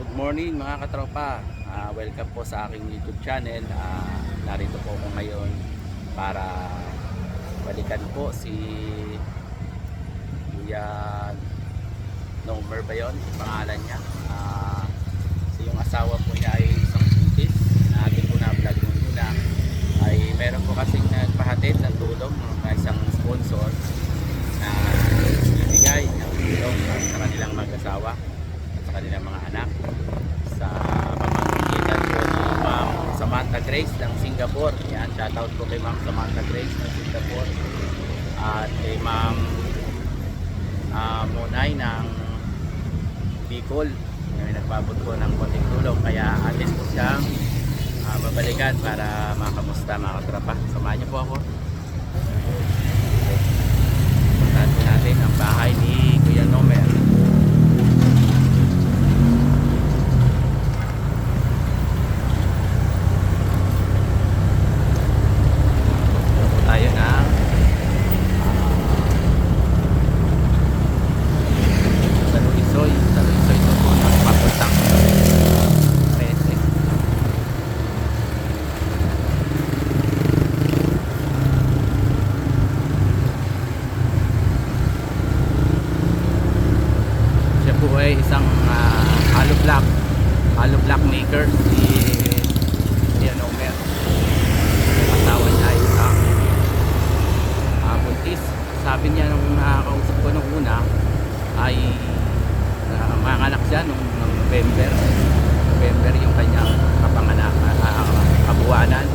Good morning mga katropa. Ah, welcome po sa aking YouTube channel. Ah, narito po ako ngayon para balikan po si Kuya Nomer ba yun? Pangalan niya. Ah, so yung asawa po niya ay isang buntis. Na ating po na vlog nung una ay meron po kasing nagpahatid ng tulong ng isang sponsor na ibigay ng tulong sa kanilang mag-asawa kanilang mga anak sa pamamagitan po ni Ma'am Samantha Grace ng Singapore. Yan, shoutout po kay Ma'am Samantha Grace ng Singapore at kay Ma'am ah, Monay ng Bicol. Yung nagpabot po ng konting tulong kaya atin po siyang ah, babalikan para makamusta mga katrapa. Samahan niyo po ako. Puntahan po natin ang bahay ni Kuya Nomer. Dito po tayo ng Saluisoy. Saluisoy ito po ng papuntang 13. Siya po ay isang uh, hollow block hollow block maker si Kuya Nomer. Yung asawa niya ay isang ah, buntis. Sabi niya nung nakakausap ko nung una ay uh, siya nung, November. November yung kanyang kapanganak, uh, kabuwanan.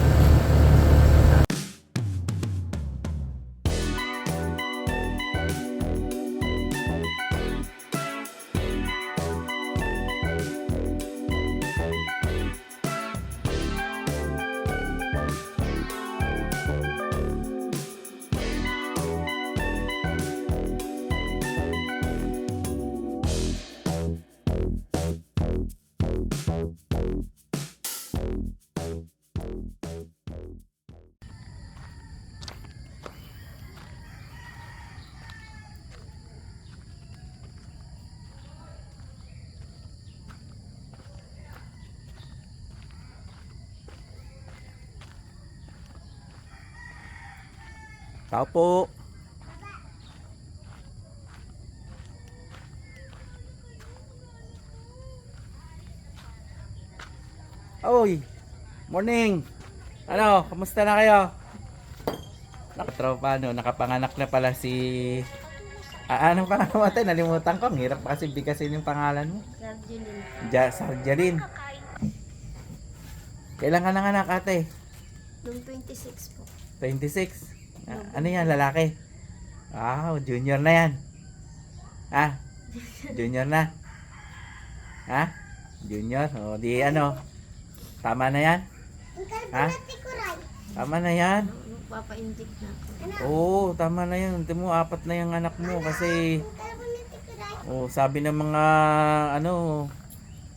Tao po. Oy, morning. Ano, kamusta na kayo? Nakatropa, no, nakapanganak na pala si... Ah, anong pangalan mo ate? Nalimutan ko. Ang hirap pa kasi bigkasin yung pangalan mo. Sargeline. Ja, Sarjalin. Kailan ka nanganak ate? Noong 26 po. 26. Ah, ano yan, lalaki? Wow, junior na yan. Ha? Junior na. Ha? Junior? O, di ano? Tama na yan? Ha? Tama na yan? Magpapa-inject na ako. Oo, tama na yan. Tingnan mo, apat na yung anak mo kasi oh, sabi ng mga ano,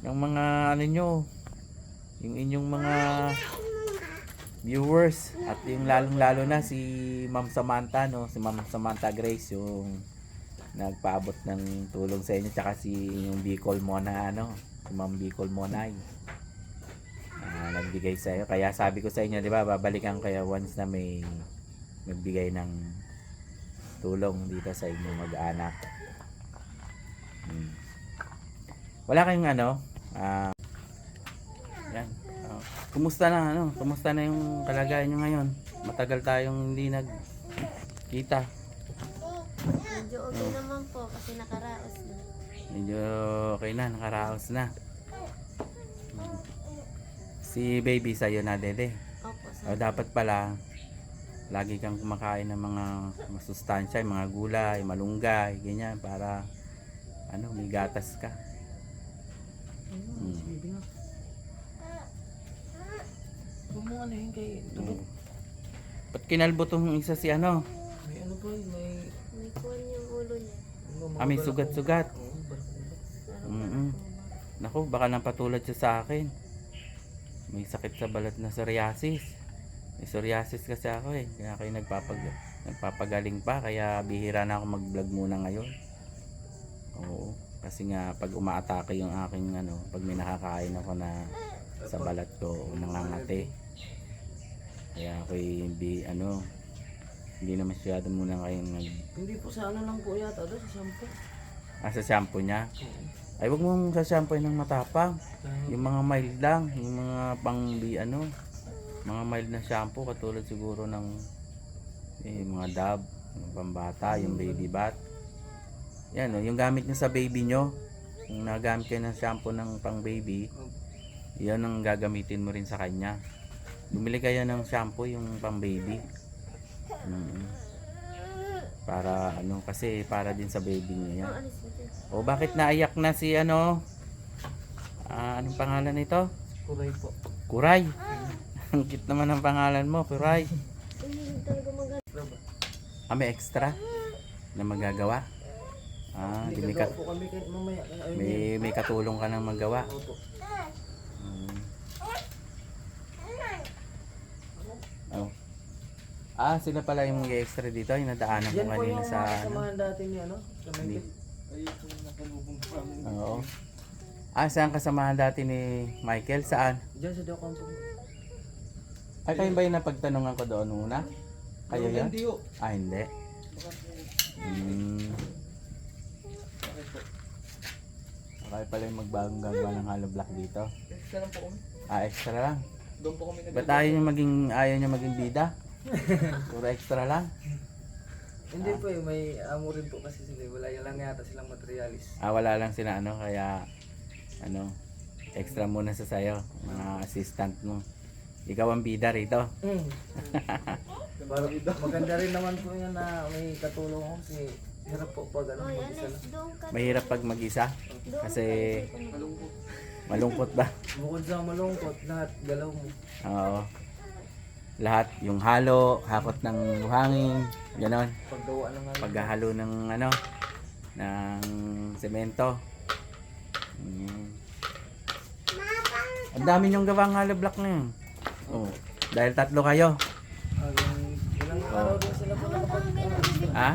ng mga ano nyo, yung inyong mga viewers at yung lalong lalo na si Ma'am Samantha no, si Ma'am Samantha Grace yung nagpaabot ng tulong sa inyo tsaka si yung Bicol Mona ano, si Ma'am Bicol Monay. Ah, nagbigay sa iyo. Kaya sabi ko sa inyo, 'di ba, babalikan kaya once na may nagbigay ng tulong dito sa inyong mag-anak. Hmm. Wala kayong ano, ah, yan. Kumusta na ano? Kumusta na yung kalagayan nyo ngayon? Matagal tayong hindi nagkita. Medyo okay naman po kasi nakaraos na. Medyo okay na, nakaraos na. Hmm. Si baby sa'yo na dede. Opo, O, dapat pala lagi kang kumakain ng mga masustansya, mga gulay, malunggay, ganyan para ano, may gatas ka. Hmm. Kumuha na yun kay Hmm. Ba't kinalbo tong isa si ano? May ano ba yun? May... may kuwan yung ulo niya. ano, Ah, may sugat-sugat. Mm-mm. Naku, baka napatulad siya sa akin. May sakit sa balat na psoriasis. May psoriasis kasi ako eh. Kaya kayo nagpapag nagpapagaling pa. Kaya bihira na ako mag-vlog muna ngayon. Oo. Kasi nga pag umaatake yung aking ano, pag may nakakain ako na sa balat ko nangangati. Kaya ako hindi ano hindi na masyado muna kayong nag Hindi po sa ano lang po yata doon sa shampoo. ah, sa shampoo niya. Ay wag mong sa shampoo ng matapang. Yung mga mild lang, yung mga pang di ano, mga mild na shampoo katulad siguro ng eh, mga Dove, yung pambata, yung baby bath. Yan oh, yung gamit niyo sa baby nyo. Kung nagamit kayo ng shampoo ng pang baby, yan ang gagamitin mo rin sa kanya. Bumili kayo ng shampoo yung pang baby. Mm. Para ano kasi para din sa baby niyo yan. O bakit naiyak na si ano? Ah, anong pangalan nito? Kuray po. Kuray. Ang cute naman ang pangalan mo, Kuray. Ah, may extra na magagawa. Ah, di may, may, may katulong ka nang magawa. Opo. Hmm. Oh. Ah, sila pala yung extra dito, yung nadaanan ko Yan po kanina yung sa mga ano. kasamahan dati niya, no? Sa Hindi. Michael. Ay, yung nakalubong pa. Oo. Ah, saan kasamahan dati ni Michael? Saan? Diyan sa Docampo. Ay, kayo ba yung napagtanungan ko doon muna? Kayo yan? Hindi ho. Ah, hindi. Hmm. Bakit po? Okay pala yung magbagong gagawa ng hollow block dito. Extra lang po kami. Ah, extra lang. Doon po kami nag- Ba't ayaw nyo maging, ayaw nyo maging bida? Puro extra lang. Hindi po eh, may amo rin po kasi sila. Wala yan lang yata silang materialis. Ah, wala lang sila ano, kaya, ano, extra muna sa sayo, mga assistant mo. Ikaw ang bida rito. Mm. Parang maganda rin naman po yan na may katulong ko kasi hirap po pag ano, mag-isa lang. Mahirap pag mag-isa, kasi ka. Malungkot. malungkot ba? Bukod sa malungkot, lahat galaw mo. Oo. Lahat, yung halo, hakot ng buhangin, ganon. Paggawa ng ano. paghahalo ng ano ng semento. Mm. Ang dami niyong gawang hollow block na yun. Oh, dahil tatlo kayo. Ah, ilang araw din sila. Ha?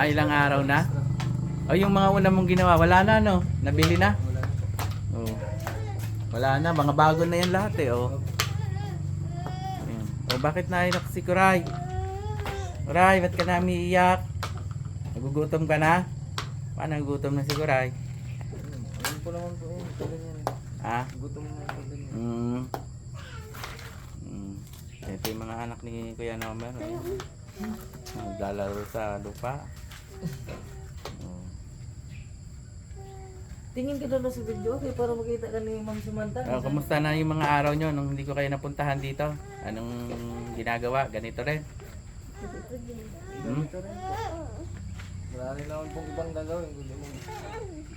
Ah, ilang araw na? O yung mga una mong ginawa, wala na no? Nabili na? Oh. Wala na, mga bago na yan lahat eh. Oh. Oh, bakit naiyak si Kuray? Kuray, ba't ka na umiiyak? Nagugutom ka na? Paano nagugutom na si Kuray? Ayun po naman po yun. Tuloy yan. Ah? Gutom na po din. Mm. Mm. Ito yung mga anak ni Kuya Nomer. Oh. Naglalaro sa lupa. Oh. Tingin ka doon sa video okay, para makita ka ni Ma'am Samantha. Oh, kamusta na yung mga araw nyo nung hindi ko kayo napuntahan dito? Anong ginagawa? Ganito rin? Hmm? Wala rin naman pong ibang gagawin. Kundi mo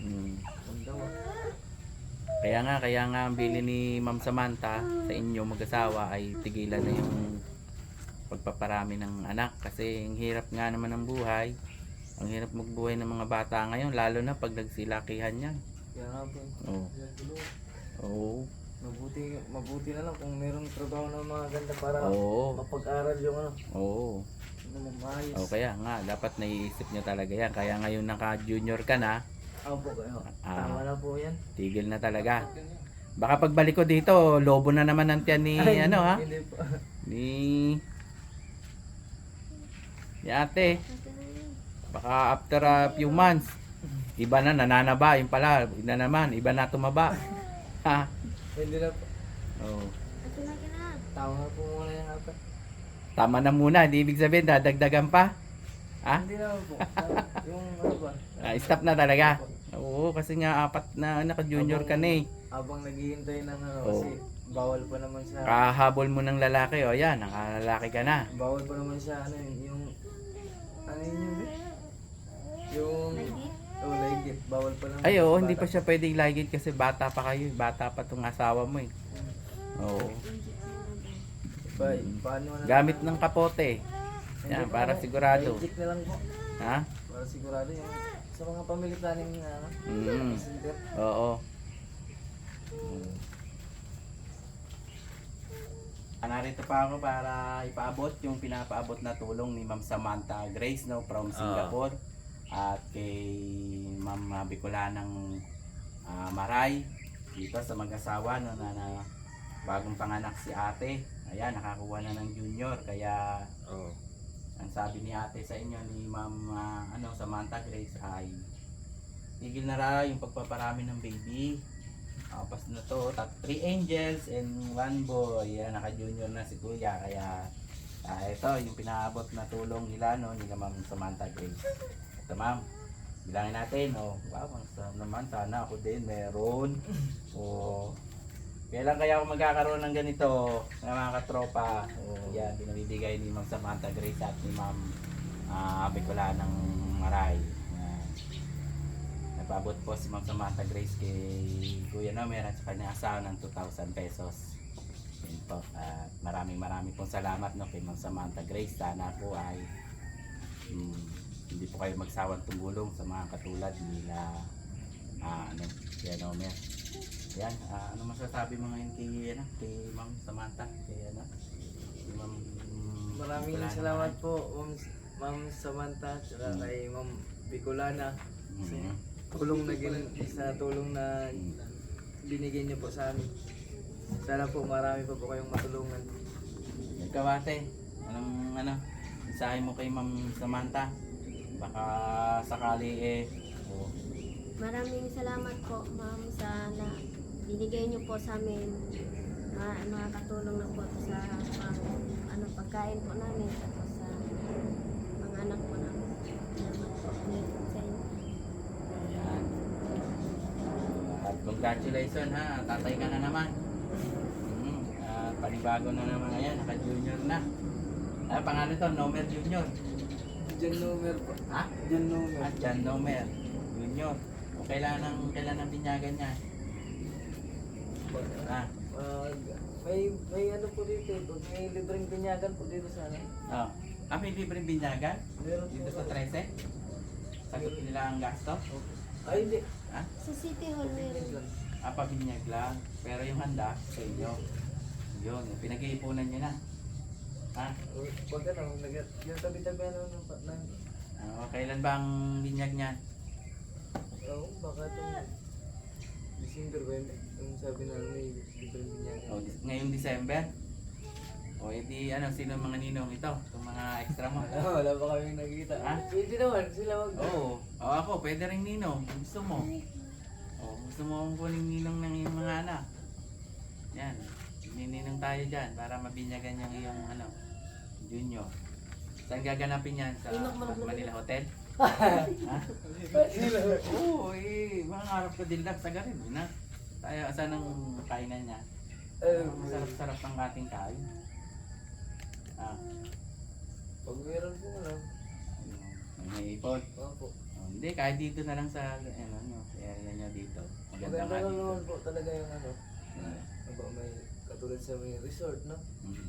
Mm. magdawa. Kaya nga, kaya nga ang bili ni Ma'am Samantha sa inyo mag-asawa ay tigilan na yung pagpaparami ng anak kasi ang hirap nga naman ng buhay. Ang hirap magbuhay ng mga bata ngayon lalo na pag nagsilakihan yan. Kaya nga po. Oo. Oo. Mabuti, mabuti na lang kung mayroong trabaho na mga ganda para Oo. mapag-aral yung ano. Oo. Ano mo maayos. O kaya nga, dapat naiisip nyo talaga yan. Kaya ngayon naka-junior ka na, Ako po kayo. Ah. Tama na po yan. tigil na talaga. Baka pagbalik ko dito, lobo na naman ang tiyan ni Ay, ano ha? Hindi po. Ni ni ate. Baka after a few months, iba na nananaba, yung pala, na naman, iba na tumaba. Ha? Hindi na po. Oh. Na na. Tama na po muna yung hapa. Tama na muna, di ibig sabihin dadagdagan pa. Ha? Hindi naman po. Yung ano ba? Ah, stop na talaga. Oo, kasi nga apat na naka-junior ka na eh. Habang naghihintay ng ano Oo. kasi bawal pa naman siya. Kahabol mo ng lalaki, o yan, nakalalaki ka na. Bawal pa naman siya ano yun, yung ano yun yung yung oh legit bawal pa naman. Ay, oo, hindi pa siya pwedeng lagid kasi bata pa kayo. eh. Bata pa tong asawa mo eh. Oo. Pa, paano na Gamit ng kapote. Yan, pa para sigurado. Legit na lang po. Ha? Para sigurado yung sa mga family planning na ano. Mm. center. Oo. Ah, Narito pa ako para ipaabot yung pinapaabot na tulong ni Ma'am Samantha Grace no from Singapore. At kay Ma'am ah, Bicolanang ah, Maray dito sa mag-asawa no, na, na bagong panganak si ate. Ayan, nakakuha na ng junior kaya Oo. ang sabi ni ate sa inyo ni Ma'am ah, ano Samantha Grace ay tigil na ra yung pagpaparami ng baby. Tapos na to, tat three angels and one boy. Yan, naka-junior na si Kuya kaya ah, ito yung pinaabot na tulong nila no nila Ma'am Samantha Grace. Ito Ma'am, bilangin natin oh. Wow, ang sarap naman sana ako din meron. Oh. Kailan kaya ako magkakaroon ng ganito ng mga katropa? Oh, yan, binibigay ni Ma'am Samantha Grace at ni Ma'am uh, Bicola ng Maray. Yan. Nagpabot po si Ma'am Samantha Grace kay Kuya Nomer at sa kanyang asawa ng 2,000 pesos. Yun po. At maraming maraming pong salamat no, kay Ma'am Samantha Grace. Sana po ay mm, hindi po kayo magsawang tumulong sa mga katulad nila ah, ano, Kuya Nomer. Yan, ah, ano masasabi mo ngayon kay, ano, kay Ma'am Samantha? Kay, ano, kay Ma'am... Maraming Bicolana salamat po, Ma'am, Ma'am Samantha, tsaka Mm. kay Ma'am Bicolana. Mhm. Tulong na gin, sa tulong na binigay niyo po sa amin. Sana po marami pa po kayong matulungan. Ikaw ate, anong ano, mensahe mo kay Ma'am Samantha? Baka sakali eh, oh, Maraming salamat po, ma'am, sa na binigay niyo po sa amin. Ma makakatulong na po sa pang, ano, pagkain po namin tapos sa mga anak po namin. Salamat po sa inyo. ayan. At congratulations ha, tatay ka na naman. Mhm. At panibago na naman ngayon, naka-junior na. Ah, pangalan to, Nomer Junior. John Nomer po. Ha? John Nomer. At Jan Nomer Junior. O kailan ang kailan ang binyagan niya? Ah, Pag may may ano po dito, eh, pag may libreng binyagan po dito sa ano. oh. Ah, may libreng binyagan? Meron Dito sa 13? Sagot nila ang gasto? Ay, hindi. Ha? Sa City Hall meron. Ah, pabinyag lang. Pero yung handa, sa inyo. Yun, pinag-iipunan nyo na. Ha? Pag ano, yung tabi-tabi ano ng pa- ng Ah, kailan ba ang binyag niyan? Oo, baka itong December ba yun? Yung sabi na may libreng binyagan. O, dis- ngayong December? O, edi ano, sino ang mga ninong ito? Itong mga extra mo? Ah, wala pa kami nakikita. Ha? Hindi naman, sila mag... Oo. O, ako, pwede rin ninong. Kung Gusto mo. O, gusto mo akong kuning ninong ng iyong mga anak. Yan. Nininong tayo dyan para mabinyagan yung iyong ano, junior. Saan gaganapin yan? Sa Manila Hotel? ha? Oo, eh, mga harap ko din lang sa garin. Na. Tayo, saan ang kainan niya? Eh, Ang sarap-sarap ng ating kain. Ah, pag meron po ano, may may ipon. opo. Oh, hindi, kahit dito na lang sa ano nyo, area nyo dito. Maganda Maganda lang dito. naman po talaga yung ano, ano ba, may katulad sa may resort, no? Mm.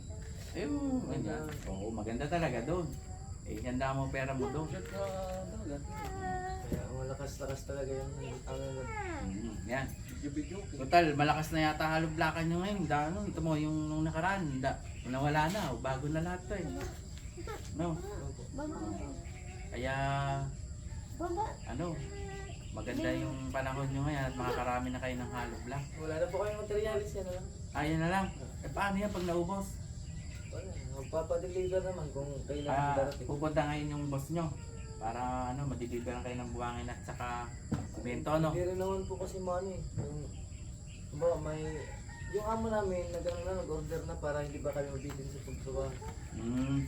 Eh, oh, ganyan. Oo, maganda talaga doon. Eh, ganda mo pera mo doon. Kaya malakas-lakas talaga yung ano nun. Mm, yan. Total, malakas na yata halublakan nyo ngayon. Da, ano, ito mo, yung nung nakaraan, da, nawala na. O, bago na lahat to eh. No? Kaya, ano, maganda yung panahon nyo ngayon at makakarami na kayo ng block. Wala na po kayong materialis yan, ano? Ayan na lang. Eh, paano yan pag naubos? Wala, magpapadeliver naman kung kailan Ah, darating. pupunta ngayon yung boss nyo para ano, madideliveran kayo ng buwangin at saka simento, no? Hindi rin naman po kasi money. Yung, ba, may, yung amo namin, nag, ano, na, nag-order na para hindi ba kami mabitin sa pagtrabaho. Mm.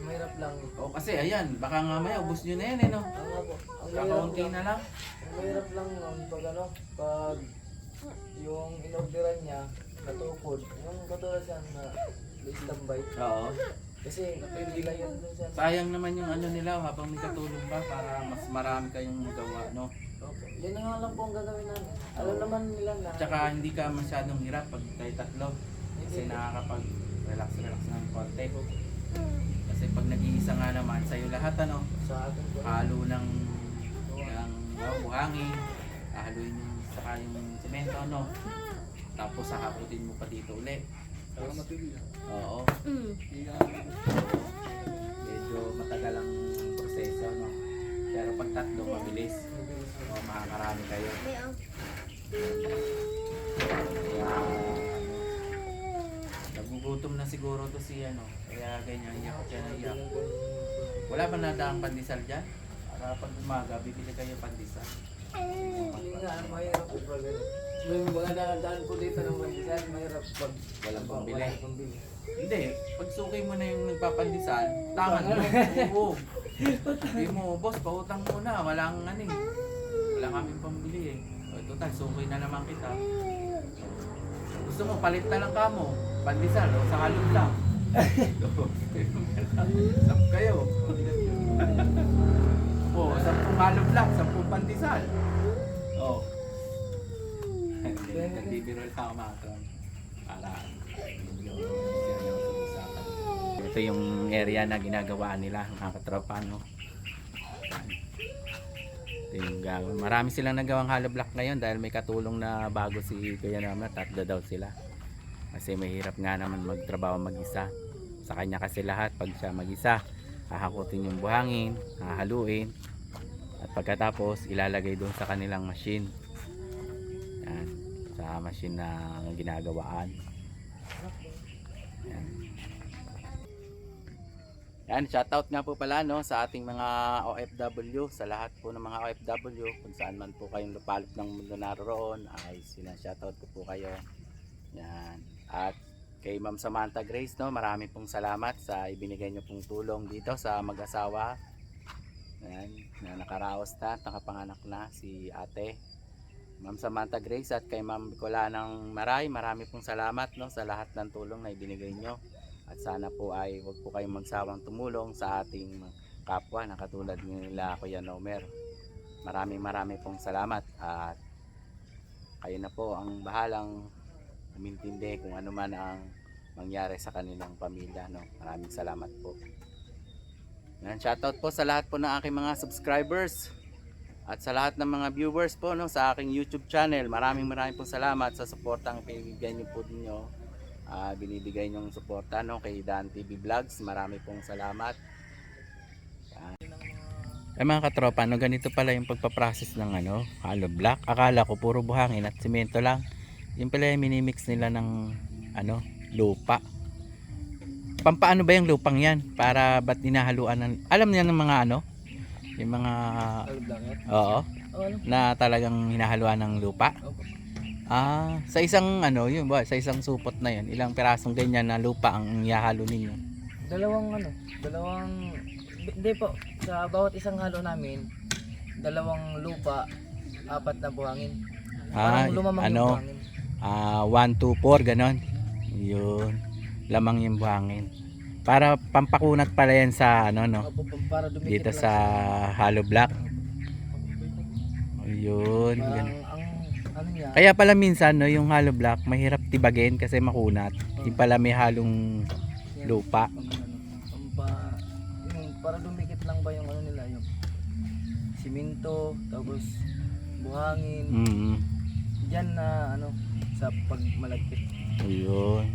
Mahirap lang. O kasi ayan, baka nga may ubos nyo na yan eh, no? Ang nga po, ang mahirap Kakaunti lang, na lang. ang mahirap lang nun, pag ano, pag yung inorderan niya, natukod, yung katulad siya na standby. Oo. Kasi hindi lang yun siya. Sayang naman yung ano nila habang may katulong ba para mas marami kayong gawa, no? Okay. Yan na nga lang po ang gagawin namin. Alam naman nila na. Tsaka hindi ka masyadong hirap pag tayo tatlo. Kasi nakakapag-relax-relax ng konti. Kasi pag nag-iisa nga naman, sa'yo lahat ano, sa akin po. halo ng, ng oh, buhangin, haluin yung saka yung semento, no? Tapos sahaputin mo pa dito ulit. Oo. Mm. Medyo matagal ang proseso, no? Pero pag tatlo, mabilis. O, makakarami kayo. Kaya, nagugutom na siguro to si ano. Kaya ganyan, iyak siya na iyak. Wala ba nadaang pandesal dyan? Para pag umaga, bibili kayo pandesal. Hindi nga, mahirap po pag ano. May mga nakadaan po dito ng Mandisal, mahirap pag Walang pambili. Walang pambili. Hindi, pag sukay mo na yung nagpapandesal, tangan mo. Oo. Hindi mo, boss, pautang muna. Walang ano eh. Wala kaming pambili eh. O, total, sukay na naman kita. Gusto mo, palit na lang kamo. Pandesal, o sa halong lang. Sap kayo. o, sampung halong lang, sampung pandesal. Nagbibiro lang ako mga tron. Para medyo seryoso usapan. Ito yung area na ginagawaan nila, mga katropa, no? Ito yung gawin. Marami silang nagawang hollow block ngayon dahil may katulong na bago si Kuya naman, tatlo daw sila. Kasi mahirap nga naman magtrabaho mag-isa. Sa kanya kasi lahat, pag siya mag-isa, hahakutin yung buhangin, hahaluin, at pagkatapos ilalagay doon sa kanilang machine. Yan, sa machine na ginagawaan. Yan. Yan, shoutout nga po pala no sa ating mga OFW, sa lahat po ng mga OFW, kung saan man po kayong lupalop ng mundo naroon, ay sina shoutout ko po kayo. Yan. At kay Ma'am Samantha Grace, no, marami pong salamat sa ibinigay niyo pong tulong dito sa mag-asawa. Yan, na nakaraos na, nakapanganak na si ate. Ma'am Samantha Grace at kay Ma'am Bicola ng Maray, marami pong salamat no, sa lahat ng tulong na ibinigay nyo. At sana po ay wag po kayong magsawang tumulong sa ating kapwa na katulad nila Kuya Nomer. Maraming maraming pong salamat at kayo na po ang bahalang umintindi kung ano man ang mangyari sa kanilang pamilya. No? Maraming salamat po. Yan, shoutout po sa lahat po ng aking mga subscribers. At sa lahat ng mga viewers po no, sa aking YouTube channel, maraming maraming po salamat sa suportang pinibigyan niyo po ninyo. Ah, binibigay niyong suporta no, kay Dan TV Vlogs. Marami pong salamat. Eh mga katropa, no, ganito pala yung pagpaprocess ng ano, hollow block. Akala ko puro buhangin at simento lang. Yung pala yung minimix nila ng ano, lupa. Pampaano ba yung lupang yan? Para ba't dinahaluan ng... Alam niya ng mga ano? Yung mga... Oo. Oh, ano? na talagang hinahaluan ng lupa. Ah, sa isang ano, yun ba, sa isang supot na yun, ilang pirasong ganyan na lupa ang ihahalo ninyo. Dalawang ano, dalawang, hindi po, sa bawat isang halo namin, dalawang lupa, apat na buhangin. Ah, Parang lumamang yung ano, buhangin. ah 1 2 4 ganon. Yun. Lamang yung buhangin. Para pampakunat pala yan sa ano no, dito sa hollow block. Yun, Parang ganun. ano Kaya pala minsan no, yung hollow block mahirap tibagin kasi makunat. Yung pala may halong lupa. ano, para dumikit lang ba yung ano nila, yung simento, tapos buhangin, Mm. Diyan na ano sa pag malagkit. Ayun.